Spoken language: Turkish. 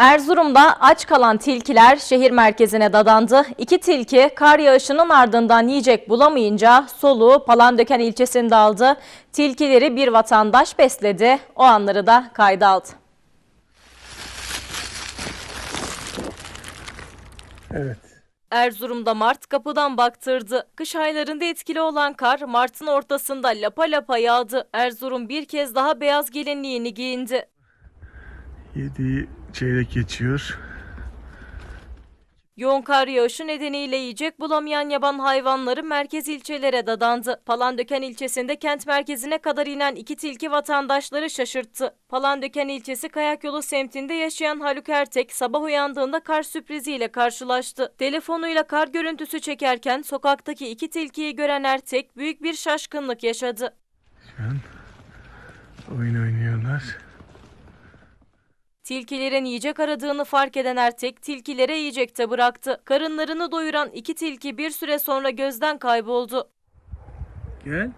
Erzurum'da aç kalan tilkiler şehir merkezine dadandı. İki tilki kar yağışının ardından yiyecek bulamayınca soluğu Palandöken ilçesinde aldı. Tilkileri bir vatandaş besledi. O anları da kayda aldı. Evet. Erzurum'da Mart kapıdan baktırdı. Kış aylarında etkili olan kar Mart'ın ortasında lapa lapa yağdı. Erzurum bir kez daha beyaz gelinliğini giyindi. Yediği çeyrek geçiyor. Yoğun kar yağışı nedeniyle yiyecek bulamayan yaban hayvanları merkez ilçelere dadandı. Palandöken ilçesinde kent merkezine kadar inen iki tilki vatandaşları şaşırttı. Palandöken ilçesi Kayak Yolu semtinde yaşayan Haluk Ertek sabah uyandığında kar sürpriziyle karşılaştı. Telefonuyla kar görüntüsü çekerken sokaktaki iki tilkiyi gören Ertek büyük bir şaşkınlık yaşadı. Şu an oyun oynuyorlar. Tilkilerin yiyecek aradığını fark eden Ertek tilkilere yiyecek de bıraktı. Karınlarını doyuran iki tilki bir süre sonra gözden kayboldu. Gel.